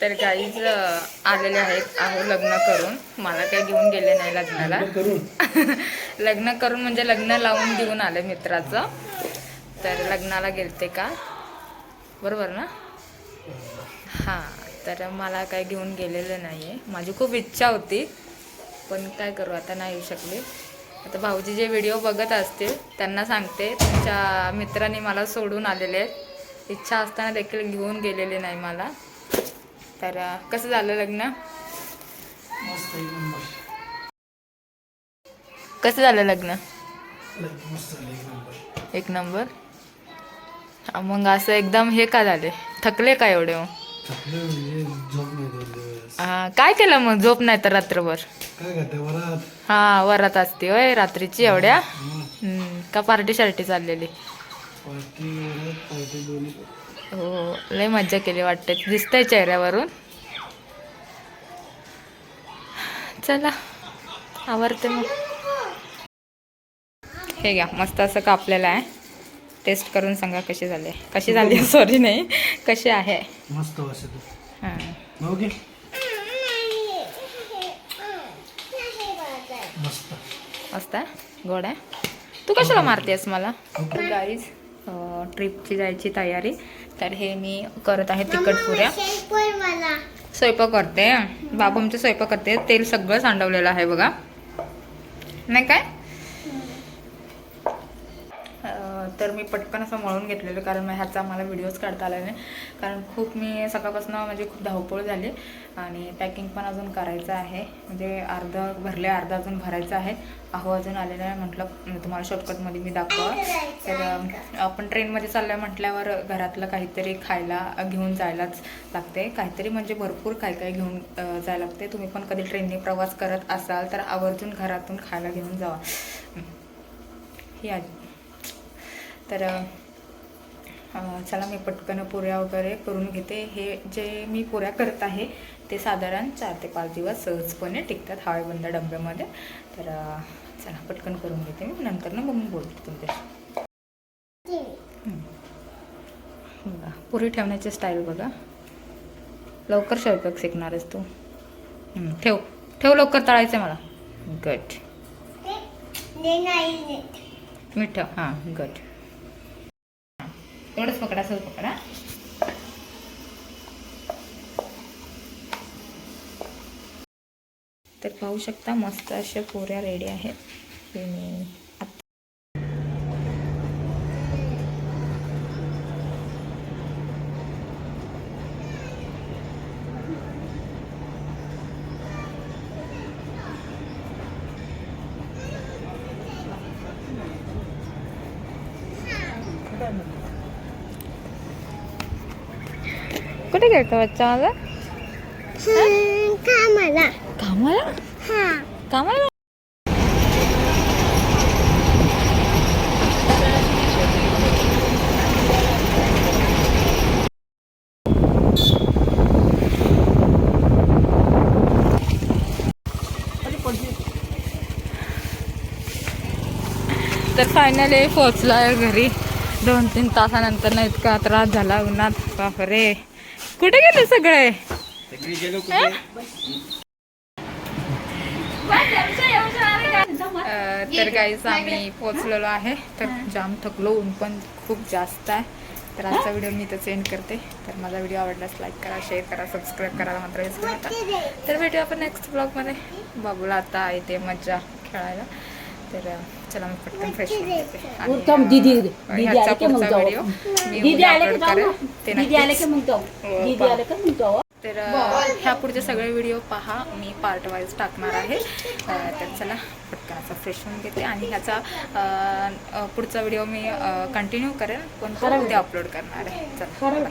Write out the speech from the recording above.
तर काहीच आलेले आहेत आहो लग्न करून. मला काही घेऊन गेले नाही लग्नाला. लग्न करून? म्हणजे लग्न लावून देऊन आले मित्राचं. तर लग्नाला गेलते का? बरोबर ना? हां तर मला काही घेऊन गेलेलं नाही आहे माझी खूप इच्छा होती पण काय करू आता नाही येऊ शकले. आता भाऊजी जे व्हिडिओ बघत असतील त्यांना सांगते. तुमच्या मित्रांनी मला सोडून आलेले आहेत. इच्छा असताना देखील घेऊन गेलेले नाही मला. तर कसं झालं लग्न? मस्त एक नंबर. कसं झालं लग्न? एक नंबर. हा, मग असं एकदम हे का झाले? थकले का एवढे मग थकले म्हणजे हा, काय केलं मग? झोप नाही तर रात्रभर? हा वरात असते होय रात्रीची एवढ्या? मग हम्म, का पार्टी शार्टी चाललेली हो लय मज्जा केली वाटते. दिसतंय चेहऱ्यावरून. चला आवडते मग. हे घ्या मस्त असं कापलेलं आहे. टेस्ट करून सांगा कशी झाले. कशी झाली? सॉरी नाही. कशी आहे? मस्त मस्त. गोड आहे? तू कशाला मारतेस मला? गाईज ट्रिपची जायची तयारी. तर हे मी करत आहे तिखट पुऱ्या. स्वयंपाक करते बाबू आमचे स्वयंपाक करते. तेल सगळं सांडवलेलं आहे बघा. नाही काय? तर मी पटकन असं मळून घेतलेलं कारण ह्याचा मला व्हिडिओज काढता आला नाही. कारण खूप मी सकाळपासून म्हणजे खूप धावपळ झाली आणि पॅकिंग पण अजून करायचं आहे. म्हणजे अर्धं भरले अर्धा अजून भरायचं आहे. अहो अजून आलेलं आहे म्हटलं म्हणजे तुम्हाला शॉर्टकटमध्ये मी दाखवा तर आपण ट्रेनमध्ये चाललं म्हटल्यावर घरातलं काहीतरी खायला घेऊन जायलाच लागते. काहीतरी म्हणजे भरपूर काय काय घेऊन जायला लागते. तुम्ही पण कधी ट्रेनने प्रवास करत असाल तर आवर्जून घरातून खायला घेऊन जावा. ही आजी. तर चला मी पटकन पुऱ्या वगैरे करून घेते. हे जे मी पुऱ्या करत आहे ते साधारण चार ते पाच दिवस सहजपणे टिकतात हवाईबंद डब्यामध्ये. तर चला पटकन करून घेते मी. नंतर ना मग मी बोलते तुमच्याशी. बघा पुरी ठेवण्याची स्टाईल बघा. लवकर स्वयंपाक शिकणार आहेस तू ठेव. ठेव लवकर तळायचं आहे मला गट मीठ ठेव. हां गट एवढंच पकडा असं पकडा. तर पाहू शकता मस्त अशा पोऱ्या रेडी आहेत. मी कुठे गेलता बच्चा माझा? कामाला. कामाला? हा. कामाला? तर फायनली पोचलोय घरी. दोन तीन तासानंतर ना इतका त्रास झाला उन्हात. बापरे. कुठे गेले सगळे? तर काहीच आम्ही पोचलेलो आहे. तर जाम थकलो ऊन पण खूप जास्त आहे. तर आजचा व्हिडिओ मी इथं सेंड करते. तर माझा व्हिडिओ आवडल्यास लाईक करा शेअर करा सबस्क्राईब करायला मात्र विसरू नका. तर भेटूया आपण नेक्स्ट ब्लॉगमध्ये बाबूला आता येते मज्जा खेळायला. तर चला पटकन फ्रेश उत्तम दीदी दीदी आले की मग जाऊ. दीदी आले की जाऊ दीदी आले की मग जाऊ? हो, दीदी. आले की मग जाऊ? तर ह्या पुढचे सगळे व्हिडिओ पहा. मी पार्ट वाईज टाकणार आहे. तर चला पटकन असा फ्रेश होऊन घेते आणि ह्याचा पुढचा व्हिडिओ मी कंटिन्यू करेन. पण उद्या अपलोड करणार आहे. चला.